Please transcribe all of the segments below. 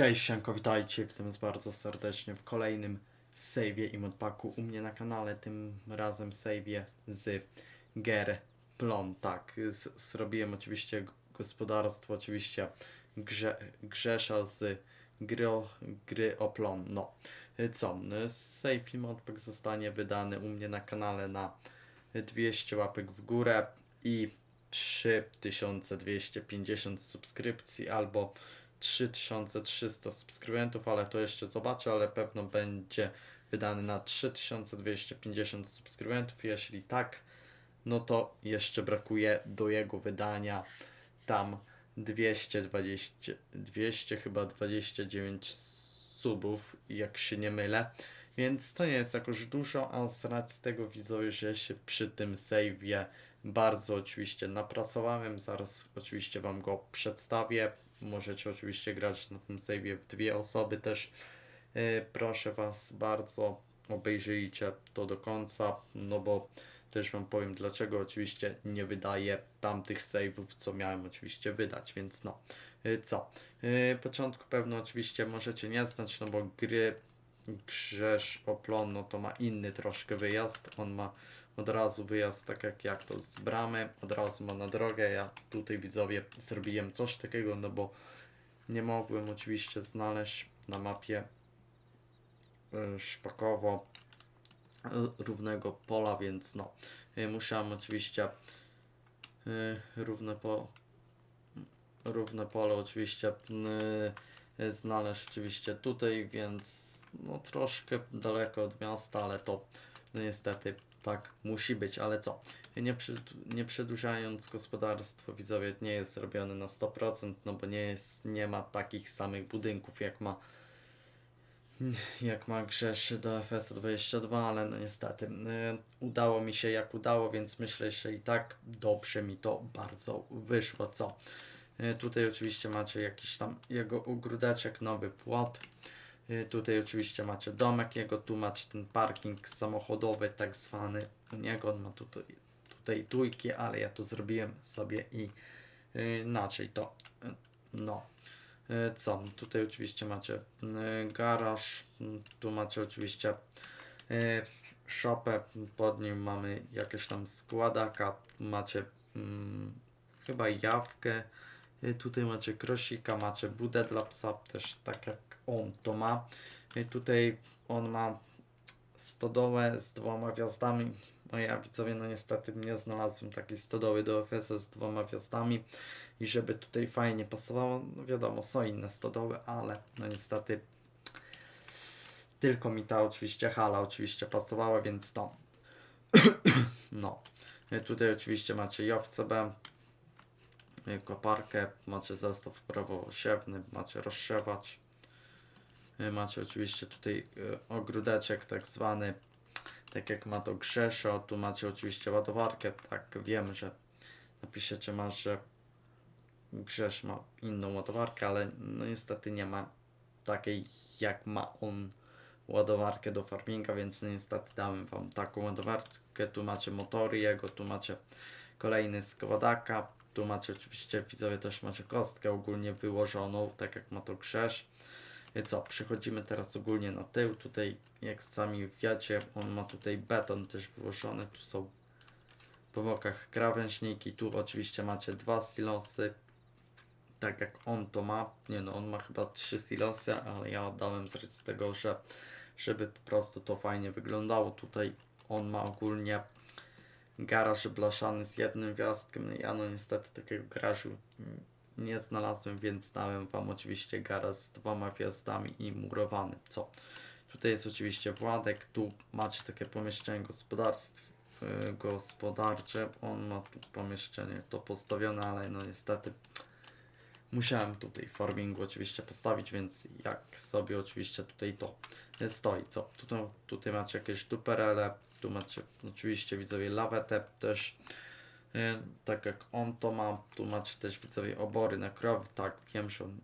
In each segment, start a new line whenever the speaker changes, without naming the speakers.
Cześć, sianko, witajcie, witam was bardzo serdecznie w kolejnym save'ie i modpaku u mnie na kanale, tym razem save'ie z Ger Plon, tak, zrobiłem oczywiście gospodarstwo, oczywiście grze, Grzesza z gry o, gry o Plon, no. Co, save i modpak zostanie wydany u mnie na kanale na 200 łapek w górę i 3250 subskrypcji albo 3300 subskrybentów, ale to jeszcze zobaczę, ale pewno będzie wydany na 3250 subskrybentów. Jeśli tak, no to jeszcze brakuje do jego wydania tam 220, 200 chyba 29 subów, jak się nie mylę. Więc to nie jest jakoś dużo, a z racji tego widzowie, że się przy tym save'ie bardzo oczywiście napracowałem. Zaraz oczywiście Wam go przedstawię. Możecie oczywiście grać na tym save'ie w dwie osoby też. Yy, proszę Was bardzo, obejrzyjcie to do końca, no bo też Wam powiem dlaczego oczywiście nie wydaję tamtych save'ów, co miałem oczywiście wydać, więc no. Yy, co? Yy, początku pewno oczywiście możecie nie znać, no bo gry Grzesz Oplon, no to ma inny troszkę wyjazd. On ma od razu wyjazd, tak jak, jak to z bramy, od razu ma na drogę. Ja tutaj widzowie zrobiłem coś takiego, no bo nie mogłem oczywiście znaleźć na mapie y, szpakowo y, równego pola, więc no, y, musiałem oczywiście równe po równe pole oczywiście znaleźć oczywiście tutaj, więc no troszkę daleko od miasta, ale to no niestety tak musi być, ale co? Nie, przy, nie przedłużając gospodarstwo widzowie nie jest zrobione na 100%, no bo nie jest, nie ma takich samych budynków jak ma jak ma Grzeszy do FS 22, ale no niestety y, udało mi się jak udało, więc myślę, że i tak dobrze mi to bardzo wyszło, co? Y, tutaj oczywiście macie jakiś tam jego ogródeczek, nowy płot. Y, Tutaj oczywiście macie domek jego, tu macie ten parking samochodowy tak zwany u niego, on ma tutaj, tutaj tujki, ale ja to zrobiłem sobie i y, inaczej to, y, no. Co? Tutaj oczywiście macie garaż, tu macie oczywiście szopę, pod nim mamy jakieś tam składaka, macie mm, chyba jawkę, tutaj macie krosika, macie budę dla psa, też tak jak on to ma. Tutaj on ma stodołę z dwoma gwiazdami. No ja widzowie, no niestety nie znalazłem takiej stodoły do FS z dwoma gwiazdami i żeby tutaj fajnie pasowało, no wiadomo, są inne stodoły, ale no niestety tylko mi ta oczywiście hala oczywiście pasowała, więc to no. Tutaj oczywiście macie JOWCB, y, koparkę, macie zestaw prawosiewny, macie rozsiewacz, macie oczywiście tutaj y, ogródeczek tak zwany, tak jak ma to Grzeszo, tu macie oczywiście ładowarkę, tak wiem, że napiszecie masz, że Grzesz ma inną ładowarkę, ale no niestety nie ma takiej jak ma on ładowarkę do farminga, więc niestety dałem wam taką ładowarkę, tu macie motory jego, tu macie kolejny z Kowadaka, tu macie oczywiście widzowie też macie kostkę ogólnie wyłożoną, tak jak ma to Grzesz. I co, przechodzimy teraz ogólnie na tył, tutaj jak sami wiecie, on ma tutaj beton też wyłożony, tu są po bokach krawężniki, tu oczywiście macie dwa silosy, tak jak on to ma, nie no, on ma chyba trzy silosy, ale ja dałem z tego, że żeby po prostu to fajnie wyglądało, tutaj on ma ogólnie garaż blaszany z jednym gwiazdkiem, no ja no niestety takiego garażu nie znalazłem, więc dałem wam oczywiście garaż z dwoma gwiazdami i murowany, co? Tutaj jest oczywiście Władek, tu macie takie pomieszczenie gospodarstw, y, gospodarcze, on ma tu pomieszczenie to postawione, ale no niestety musiałem tutaj farmingu oczywiście postawić, więc jak sobie oczywiście tutaj to stoi, co? Tutaj, tutaj macie jakieś duperele, tu macie oczywiście widzowie lawetę też, tak jak on to ma, tu macie też widzowie obory na krowy, tak wiem, że on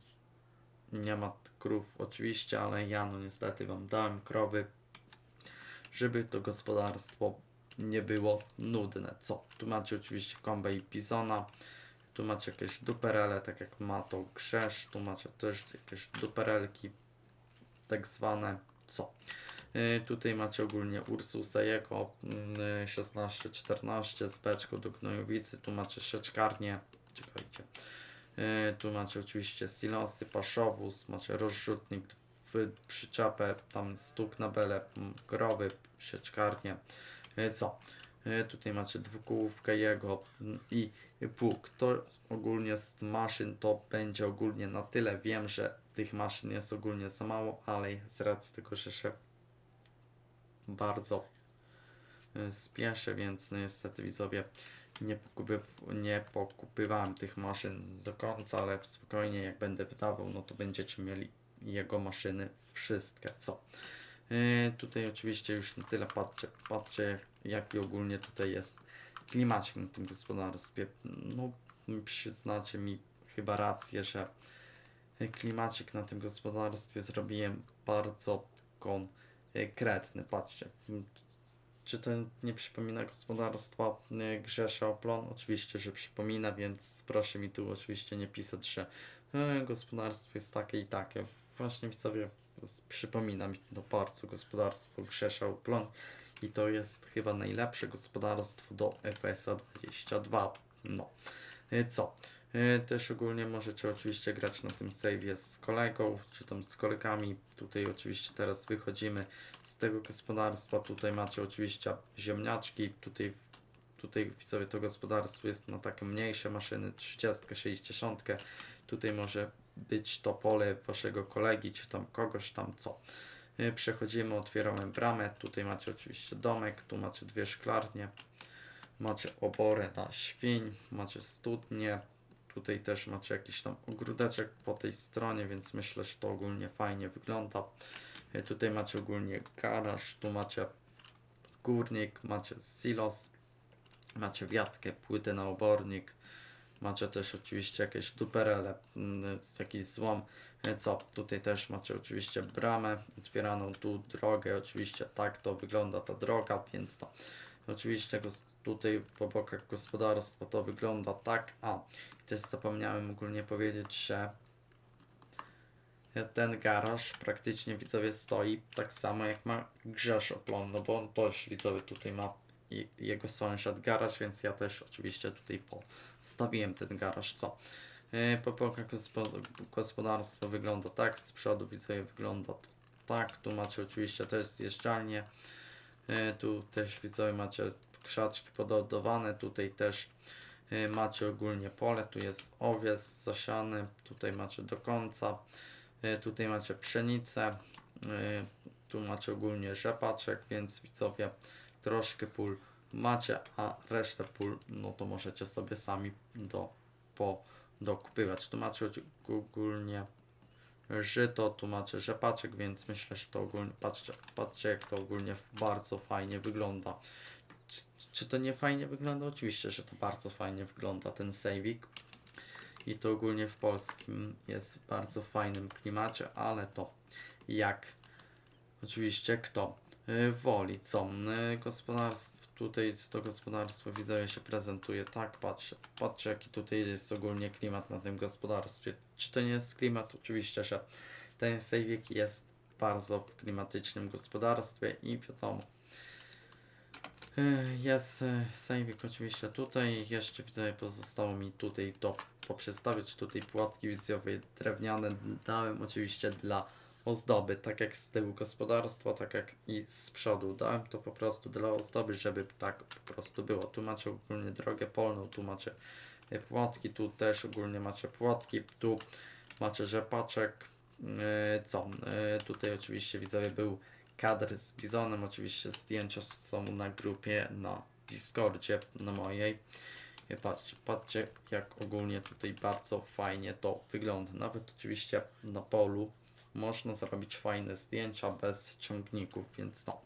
nie ma krów oczywiście, ale ja no niestety wam dałem krowy, żeby to gospodarstwo nie było nudne, co? Tu macie oczywiście kombę i bizona, Tu macie jakieś duperele, tak jak ma to Grzesz. Tu macie też jakieś duperelki, tak zwane. Co? Y, Tutaj macie ogólnie Ursusa jego mm, 16-14 z beczką do gnojowicy. Tu macie sieczkarnię. Czekajcie. Y, Tu macie oczywiście silosy, paszowóz, macie rozrzutnik, przyczepę, tam stuk na bele, krowy, sieczkarnię. Co? Tutaj macie dwukółówkę jego i pług. To ogólnie z maszyn to będzie ogólnie na tyle. Wiem, że tych maszyn jest ogólnie za mało, ale z racji tego, że się bardzo y, spieszę, więc no niestety widzowie nie, pokupy, nie pokupywałem tych maszyn do końca, ale spokojnie jak będę wydawał, no to będziecie mieli jego maszyny wszystkie, co? Yy, tutaj oczywiście już na tyle, patrzcie, patrzcie jaki ogólnie tutaj jest klimacik na tym gospodarstwie. No przyznacie mi chyba rację, że klimacik na tym gospodarstwie zrobiłem bardzo konkretny. Patrzcie, czy to nie przypomina gospodarstwa y, Grzesza Oplon? Oczywiście, że przypomina, więc proszę mi tu oczywiście nie pisać, że e, gospodarstwo jest takie i takie. Właśnie widzowie, przypomina mi to bardzo gospodarstwo Grzesza Oplon i to jest chyba najlepsze gospodarstwo do EPS-a 22. No, Y, co? Y, Też ogólnie możecie oczywiście grać na tym save'ie z kolegą, czy tam z kolegami. Tutaj oczywiście teraz wychodzimy z tego gospodarstwa. Tutaj macie oczywiście ziemniaczki. Tutaj, tutaj widzowie to gospodarstwo jest na takie mniejsze maszyny, 30, 60. Tutaj może być to pole waszego kolegi, czy tam kogoś tam co. Y, Przechodzimy, otwieramy bramę. Tutaj macie oczywiście domek, tu macie dwie szklarnie. Macie oborę na świń, macie studnie, Tutaj też macie jakiś tam ogródeczek po tej stronie, więc myślę, że to ogólnie fajnie wygląda. E, Tutaj macie ogólnie garaż, tu macie górnik, macie silos, macie wiatkę, płytę na obornik, macie też oczywiście jakieś duperele, mm, jakiś złom. E, Co? Tutaj też macie oczywiście bramę, otwieraną tu drogę, oczywiście tak to wygląda ta droga, więc to oczywiście tutaj po bokach gospodarstwa to wygląda tak, a też zapomniałem ogólnie powiedzieć, że ten garaż praktycznie widzowie stoi tak samo jak ma Grzesz Oplon, no bo on też widzowie tutaj ma i jego sąsiad garaż, więc ja też oczywiście tutaj postawiłem ten garaż, co? Yy, Po bokach gospo- gospodarstwo wygląda tak, z przodu widzowie wygląda to tak, tu macie oczywiście też zjeżdżalnię, yy, tu też widzowie macie krzaczki pododowane, tutaj też Y, Macie ogólnie pole, tu jest owiec zasiany, tutaj macie do końca, y, tutaj macie pszenicę, y, tu macie ogólnie rzepaczek, więc widzowie troszkę pól macie, a resztę pól no to możecie sobie sami do, po, dokupywać. Tu macie ogólnie żyto, tu macie rzepaczek, więc myślę, że to ogólnie, patrzcie, patrzcie jak to ogólnie bardzo fajnie wygląda. Czy, czy to nie fajnie wygląda? Oczywiście, że to bardzo fajnie wygląda ten sejwik. I to ogólnie w polskim jest w bardzo fajnym klimacie, ale to jak oczywiście kto y, woli, co y, gospodarstwo, tutaj to gospodarstwo widzę się prezentuje tak, patrzcie, patrzcie jaki tutaj jest ogólnie klimat na tym gospodarstwie. Czy to nie jest klimat? Oczywiście, że ten sejwik jest bardzo w klimatycznym gospodarstwie i wiadomo, Jest sejwik oczywiście tutaj. Jeszcze widzę, pozostało mi tutaj to poprzestawiać. Tutaj płatki widzowie drewniane dałem oczywiście dla ozdoby, tak jak z tyłu gospodarstwa, tak jak i z przodu. Dałem to po prostu dla ozdoby, żeby tak po prostu było. Tu macie ogólnie drogę polną, tu macie y, płatki, tu też ogólnie macie płatki, tu macie rzepaczek. Yy, co? Yy, tutaj oczywiście widzowie był kadr z Bizonem. Oczywiście zdjęcia są na grupie na Discordzie na mojej. I Patrzcie, patrzcie jak ogólnie tutaj bardzo fajnie to wygląda. Nawet oczywiście na polu można zrobić fajne zdjęcia bez ciągników, więc no.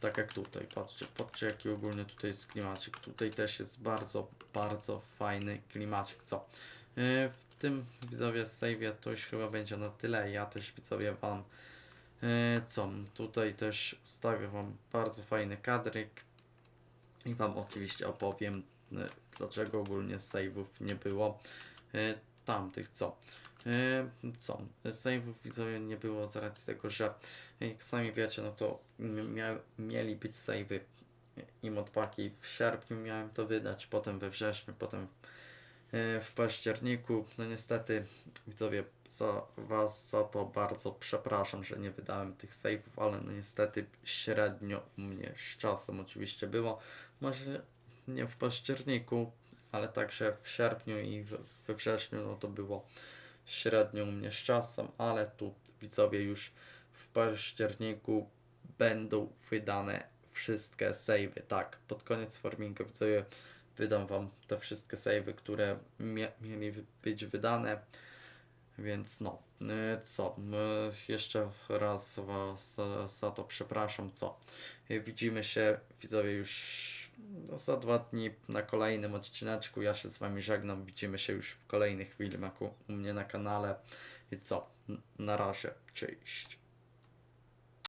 Tak jak tutaj, patrzcie, patrzcie jaki ogólnie tutaj jest klimacik. Tutaj też jest bardzo, bardzo fajny klimacik. Co? Yy, w tym widzowie save'ie to już chyba będzie na tyle. Ja też widzowie wam E, Co? Tutaj też ustawię Wam bardzo fajny kadryk i Wam oczywiście opowiem, e, dlaczego ogólnie save'ów nie było e, tamtych, co? E, co? Save'ów widzowie nie było z racji tego, że jak sami wiecie, no to mia mieli być save'y i modpaki w sierpniu miałem to wydać, potem we wrześniu, potem e, w październiku. No niestety widzowie za was za to bardzo przepraszam, że nie wydałem tych save'ów, ale no niestety średnio u mnie z czasem oczywiście było. Może nie w październiku, ale także w sierpniu i w, we wrześniu no to było średnio u mnie z czasem, ale tu widzowie już w październiku będą wydane wszystkie save'y. Tak, pod koniec farminga widzowie wydam wam te wszystkie save'y, które mie mieli być wydane. Więc no, y, co, y, jeszcze raz was za, za to przepraszam, co. Y, Widzimy się widzowie już za dwa dni na kolejnym odcineczku. Ja się z wami żegnam, widzimy się już w kolejnych filmach u, u mnie na kanale. I co, na razie, cześć.